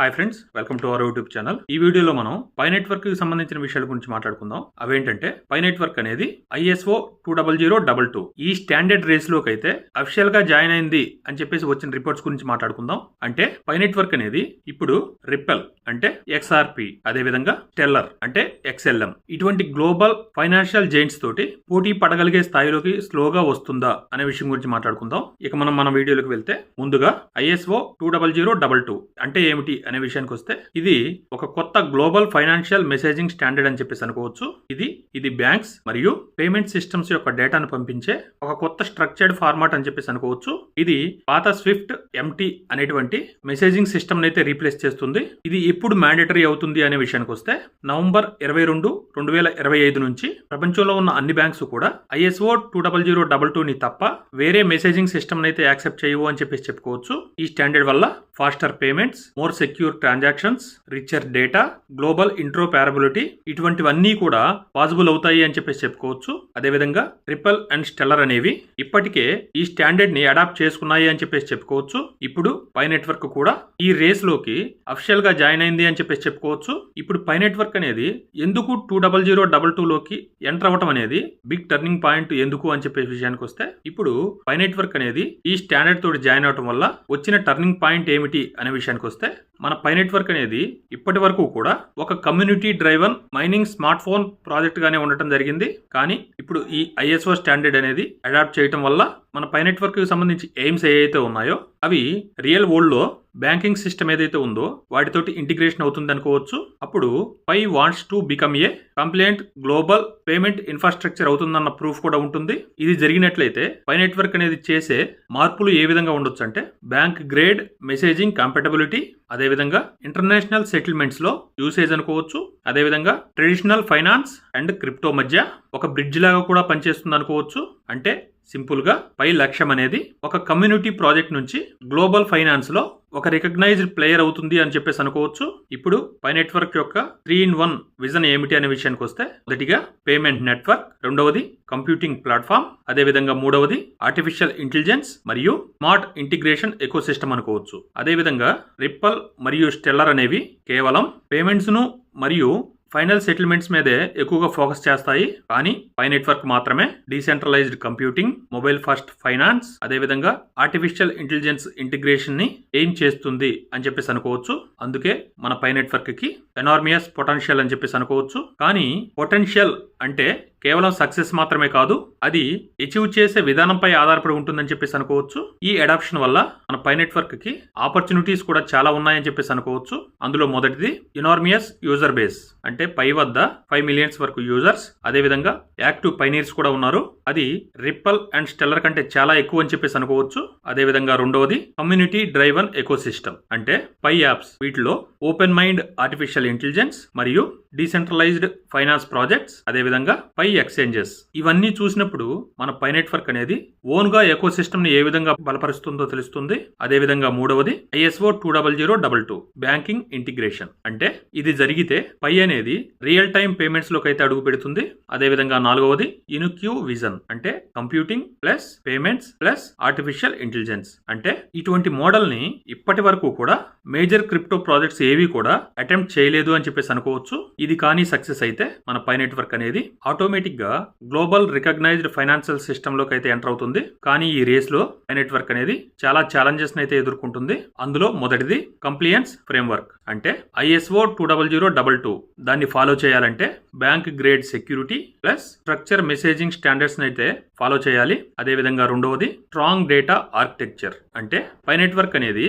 Hi friends welcome to our YouTube channel ఈ వీడియోలో మనం పై నెట్వర్క్కి సంబంధించిన విషయాల గురించి మాట్లాడుకుందాం. అవేంటంటే పై నెట్వర్క్ అనేది ISO two double zero double two ఈ స్టాండర్డ్ రేస్లోకి అయితే అఫిషియల్గా జాయిన్ అయింది అని చెప్పేసి వచ్చిన రిపోర్ట్స్ గురించి మాట్లాడుకుందాం. అంటే పై నెట్వర్క్ అనేది ఇప్పుడు రిపెల్ అంటే ఎక్స్ఆర్పి అదే విధంగా టెల్లర్ అంటే ఎక్స్ఎల్ఎం ఇటువంటి గ్లోబల్ ఫైనాన్షియల్ జైంట్స్ తోటి పోటీ పడగలిగే స్థాయిలోకి స్లోగా వస్తుందా అనే విషయం గురించి మాట్లాడుకుందాం. ఇక మనం మన వీడియోలోకి వెళ్తే ముందుగా ISO two double zero double two అంటే ఏమిటి అనే విషయానికి వస్తే ఇది ఒక కొత్త గ్లోబల్ ఫైనాన్షియల్ మెసేజింగ్ స్టాండర్డ్ అని చెప్పేసి అనుకోవచ్చు. ఇది ఇది బ్యాంక్స్ మరియు పేమెంట్ సిస్టమ్స్ యొక్క డేటాను పంపించే ఒక కొత్త స్ట్రక్చర్డ్ ఫార్మాట్ అని చెప్పేసి అనుకోవచ్చు. ఇది పాత స్విఫ్ట్ ఎంటీ అనేటువంటి మెసేజింగ్ సిస్టమ్ అయితే రీప్లేస్ చేస్తుంది. ఇది ఎప్పుడు మ్యాండేటరీ అవుతుంది అనే విషయానికి వస్తే నవంబర్ ఇరవై రెండు రెండు వేల ఇరవై ఐదు నుంచి ప్రపంచంలో ఉన్న అన్ని బ్యాంక్స్ కూడా ISO two double zero double two ని తప్ప వేరే మెసేజింగ్ సిస్టమ్ అయితే యాక్సెప్ట్ చేయవు అని చెప్పేసి చెప్పుకోవచ్చు. ఈ స్టాండర్డ్ వల్ల faster payments more secure transactions richer data global interoperability ఇటువంటివన్నీ కూడా పాసిబుల్ అవుతాయి అని చెప్పేసి చెప్పుకోవచ్చు. అదేవిధంగా ట్రిపుల్ అండ్ స్టెల్లర్ అనేవి ఇప్పటికే ఈ స్టాండర్డ్ని అడాప్ట్ చేసుకున్నాయి అని చెప్పేసి చెప్పుకోవచ్చు. ఇప్పుడు పై నెట్వర్క్ కూడా ఈ రేస్లోకి అఫిషియల్గా జాయిన్ అయింది అని చెప్పేసి చెప్పుకోవచ్చు. ఇప్పుడు పై నెట్వర్క్ అనేది ఎందుకు two double zero double two లోకి ఎంటర్ అవ్వటం అనేది బిగ్ టర్నింగ్ పాయింట్ ఎందుకు అని చెప్పే విషయానికి వస్తే ఇప్పుడు పై నెట్వర్క్ అనేది ఈ స్టాండర్డ్ తోటి జాయిన్ అవటం వల్ల వచ్చిన టర్నింగ్ పాయింట్ ఏమిటి అనే విషయానికి వస్తే మన పై నెట్వర్క్ అనేది ఇప్పటి వరకు కూడా ఒక community driven mining smart phone project గానే ఉండటం జరిగింది. కానీ ఇప్పుడు ఈ ఐఎస్ఓ స్టాండర్డ్ అనేది అడాప్ట్ చేయటం వల్ల మన పై నెట్వర్క్కి సంబంధించి ఎయిమ్స్ ఏవైతే ఉన్నాయో అవి రియల్ వరల్డ్లో బ్యాంకింగ్ సిస్టమ్ ఏదైతే ఉందో వాటితోటి ఇంటిగ్రేషన్ అవుతుంది అనుకోవచ్చు. అప్పుడు Pi wants to become a compliant global payment infrastructure అవుతుందన్న ప్రూఫ్ కూడా ఉంటుంది. ఇది జరిగినట్లయితే పై నెట్వర్క్ అనేది చేసే మార్పులు ఏ విధంగా ఉండొచ్చు అంటే బ్యాంక్ గ్రేడ్ మెసేజింగ్ కంపాటబిలిటీ అదేవిధంగా ఇంటర్నేషనల్ సెటిల్మెంట్స్లో యూసేజ్ అనుకోవచ్చు అదేవిధంగా ట్రెడిషనల్ ఫైనాన్స్ అండ్ క్రిప్టో మధ్య ఒక బ్రిడ్జ్ లాగా కూడా పనిచేస్తుంది అనుకోవచ్చు. అంటే సింపుల్గా పై లక్ష్యం అనేది ఒక కమ్యూనిటీ ప్రాజెక్ట్ నుంచి గ్లోబల్ ఫైనాన్స్లో ఒక రికగ్నైజ్డ్ ప్లేయర్ అవుతుంది అని చెప్పేసి అనుకోవచ్చు. ఇప్పుడు పై నెట్వర్క్ యొక్క త్రీ ఇన్ వన్ విజన్ ఏమిటి అనే విషయానికి వస్తే మొదటిగా పేమెంట్ నెట్వర్క్ రెండవది కంప్యూటింగ్ ప్లాట్ఫామ్ అదేవిధంగా మూడవది ఆర్టిఫిషియల్ ఇంటెలిజెన్స్ మరియు స్మార్ట్ ఇంటిగ్రేషన్ ఎకో సిస్టమ్ అనుకోవచ్చు. అదేవిధంగా రిప్పల్ మరియు స్టెల్లర్ అనేవి కేవలం పేమెంట్స్ను మరియు ఫైనల్ సెటిల్మెంట్స్ మీదే ఎక్కువగా ఫోకస్ చేస్తాయి. కానీ పై నెట్వర్క్ మాత్రమే decentralised computing mobile first finance అదేవిధంగా ఆర్టిఫిషియల్ ఇంటెలిజెన్స్ ఇంటిగ్రేషన్ని ఏం చేస్తుంది అని చెప్పేసి అనుకోవచ్చు. అందుకే మన పై నెట్వర్క్కి ఎనార్మియస్ పొటెన్షియల్ అని చెప్పేసి అనుకోవచ్చు. కానీ పొటెన్షియల్ అంటే కేవలం సక్సెస్ మాత్రమే కాదు అది అచీవ్ చేసే విధానంపై ఆధారపడి ఉంటుందని చెప్పేసి అనుకోవచ్చు. ఈ అడాప్షన్ వల్ల మన పై నెట్వర్క్కి ఆపర్చునిటీస్ కూడా చాలా ఉన్నాయని చెప్పేసి అనుకోవచ్చు. అందులో మొదటిది ఇనార్మియస్ యూజర్ బేస్ అంటే పై వద్ద ఫైవ్ మిలియన్స్ వరకు యూజర్స్ అదేవిధంగా యాక్టివ్ పైనీర్స్ కూడా ఉన్నారు. అది రిప్పల్ అండ్ స్టెల్లర్ కంటే చాలా ఎక్కువ అని చెప్పేసి అనుకోవచ్చు. అదేవిధంగా రెండవది కమ్యూనిటీ డ్రైవన్ ఎకోసిస్టమ్ అంటే పై యాప్స్ వీటిలో ఓపెన్ మైండ్ ఆర్టిఫిషియల్ ఇంటెలిజెన్స్ మరియు డీసెంట్రలైజ్డ్ ఫైనాన్స్ ప్రాజెక్ట్స్ అదేవిధంగా పై ఎక్స్చేంజెస్ ఇవన్నీ చూసినప్పుడు మన పై నెట్వర్క్ అనేది ఓన్గా ఎకో సిస్టమ్ని ఏ విధంగా బలపరుస్తుందో తెలుస్తుంది. అదేవిధంగా మూడవది ISO two double zero double two banking integration అంటే ఇది జరిగితే పై అనేది రియల్ టైం పేమెంట్స్లోకి అయితే అడుగు పెడుతుంది. అదేవిధంగా నాలుగవది ఇనుక్యూ విజన్ అంటే computing plus payments plus artificial intelligence అంటే ఇటువంటి మోడల్ని ఇప్పటి వరకు కూడా మేజర్ క్రిప్టో ప్రాజెక్ట్స్ ఏవి కూడా అటెంప్ట్ చేయలేదు అని చెప్పేసి అనుకోవచ్చు. ఇది కానీ సక్సెస్ అయితే మన పై నెట్వర్క్ అనేది ఆటోమేటిక్గా గ్లోబల్ రికగ్నైజ్డ్ ఫైనాన్షియల్ సిస్టంలోకి అయితే ఎంటర్ అవుతుంది. కానీ ఈ రేస్లో పై నెట్వర్క్ అనేది చాలా ఛాలెంజెస్ అయితే ఎదుర్కొంటుంది. అందులో మొదటిది కంప్లియన్స్ ఫ్రేమ్వర్క్ అంటే ISO two double zero double two. దాన్ని ఫాలో చేయాలంటే bank grade security plus structure messaging standards అయితే ఫాలో చేయాలి. అదేవిధంగా రెండవది స్ట్రాంగ్ డేటా ఆర్కిటెక్చర్ అంటే పై నెట్వర్క్ అనేది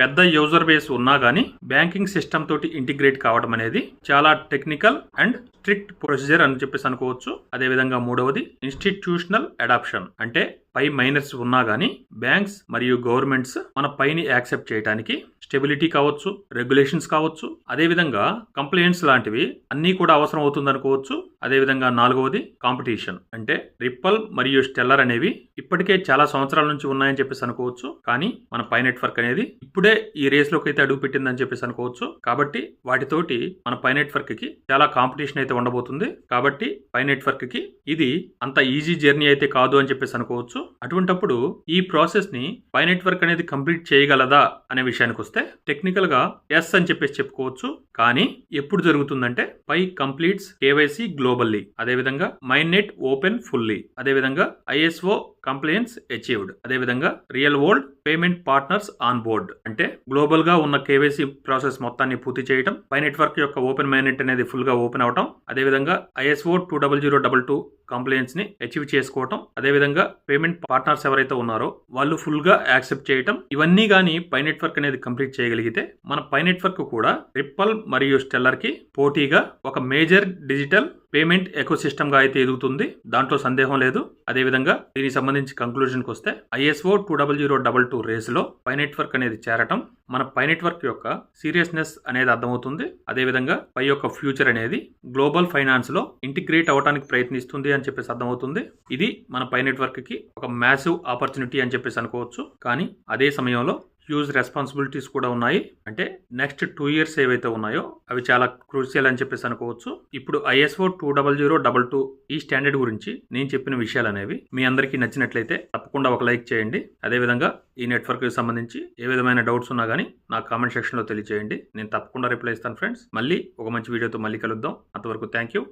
పెద్ద యూజర్ బేస్ ఉన్నా కానీ బ్యాంకింగ్ సిస్టమ్ తోటి ఇంటిగ్రేట్ కావడం అనేది చాలా టెక్నికల్ అండ్ స్ట్రిక్ట్ ప్రొసీజర్ అని చెప్పేసి అనుకోవచ్చు. అదేవిధంగా మూడవది ఇన్స్టిట్యూషనల్ అడాప్షన్ అంటే పై మైనర్స్ ఉన్నా కానీ బ్యాంక్స్ మరియు గవర్నమెంట్స్ మన పైని యాక్సెప్ట్ చేయడానికి స్టెబిలిటీ కావచ్చు రెగ్యులేషన్స్ కావచ్చు అదేవిధంగా కంప్లైంట్స్ లాంటివి అన్నీ కూడా అవసరం అవుతుంది అనుకోవచ్చు అదేవిధంగా నాలుగవది కాంపిటీషన్. అంటే రిప్పల్ మరియు స్టెల్లర్ అనేవి ఇప్పటికే చాలా సంవత్సరాల నుంచి ఉన్నాయని చెప్పేసి అనుకోవచ్చు. కానీ మన పై నెట్వర్క్ అనేది ఇప్పుడే ఈ రేస్లోకి అయితే అడుగు పెట్టిందని చెప్పేసి అనుకోవచ్చు. కాబట్టి వాటితోటి మన పై నెట్వర్క్కి చాలా కాంపిటీషన్ అయితే ఉండబోతుంది. కాబట్టి పై నెట్వర్క్కి ఇది అంత ఈజీ జర్నీ అయితే కాదు అని చెప్పేసి అనుకోవచ్చు. అటువంటప్పుడు ఈ ప్రాసెస్ని పై నెట్వర్క్ అనేది కంప్లీట్ చేయగలదా అనే విషయానికి వస్తే వస్తే టెక్నికల్గా ఎస్ అని చెప్పేసి చెప్పుకోవచ్చు. కానీ ఎప్పుడు జరుగుతుందంటే పై కంప్లీట్స్ కేవైసీ గ్లోబల్లీ. అదేవిధంగా మైండ్ నెట్ ఓపెన్ ఫుల్లీ. అదేవిధంగా ఐఎస్ఓ కంప్లైన్స్ అచీవ్డ్. అదేవిధంగా real world payment partners on board. అంటే గ్లోబల్గా ఉన్న కేవైసీ ప్రాసెస్ మొత్తాన్ని పూర్తి చేయడం పై నెట్వర్క్ యొక్క ఓపెన్ మైనెట్ అనేది ఫుల్గా ఓపెన్ అవటం అదేవిధంగా ISO two double zero double two కంప్లైంట్స్ని achieve చేసుకోవటం అదేవిధంగా పేమెంట్ పార్ట్నర్స్ ఎవరైతే ఉన్నారో వాళ్ళు ఫుల్గా యాక్సెప్ట్ చేయటం ఇవన్నీ కానీ పై నెట్వర్క్ అనేది కంప్లీట్ చేయగలిగితే మన పై నెట్వర్క్ కూడా రిప్పల్ మరియు స్టెల్లర్కి పోటీగా ఒక మేజర్ డిజిటల్ పేమెంట్ ఎకోసిస్టమ్గా అయితే ఎదుగుతుంది. దాంట్లో సందేహం లేదు. అదేవిధంగా దీనికి సంబంధించి కంక్లూజన్కి వస్తే ISO two double zero double two రేస్లో పై నెట్వర్క్ అనేది చేరటం మన పై నెట్వర్క్ యొక్క సీరియస్నెస్ అనేది అర్థమవుతుంది. అదేవిధంగా పై యొక్క ఫ్యూచర్ అనేది గ్లోబల్ ఫైనాన్స్లో ఇంటిగ్రేట్ అవడానికి ప్రయత్నిస్తుంది అని చెప్పేసి అర్థమవుతుంది. ఇది మన పై నెట్వర్క్కి ఒక మ్యాసివ్ ఆపర్చునిటీ అని చెప్పేసి అనుకోవచ్చు. కానీ అదే సమయంలో హ్యూజ్ రెస్పాన్సిబిలిటీస్ కూడా ఉన్నాయి. అంటే నెక్స్ట్ టూ ఇయర్స్ ఏవైతే ఉన్నాయో అవి చాలా క్రూషియల్ అని చెప్పేసి అనుకోవచ్చు. ఇప్పుడు ISO two double zero double two ఈ స్టాండర్డ్ గురించి నేను చెప్పిన విషయాలు అనేవి మీ అందరికీ నచ్చినట్లయితే తప్పకుండా ఒక లైక్ చేయండి. అదేవిధంగా ఈ నెట్వర్క్కి సంబంధించి ఏ విధమైన డౌట్స్ ఉన్నా కానీ నాకు కామెంట్ సెక్షన్లో తెలియజేయండి నేను తప్పకుండా రిప్లై ఇస్తాను ఫ్రెండ్స్. మళ్ళీ ఒక మంచి వీడియోతో మళ్ళీ కలుద్దాం. అంతవరకు థ్యాంక్ యూ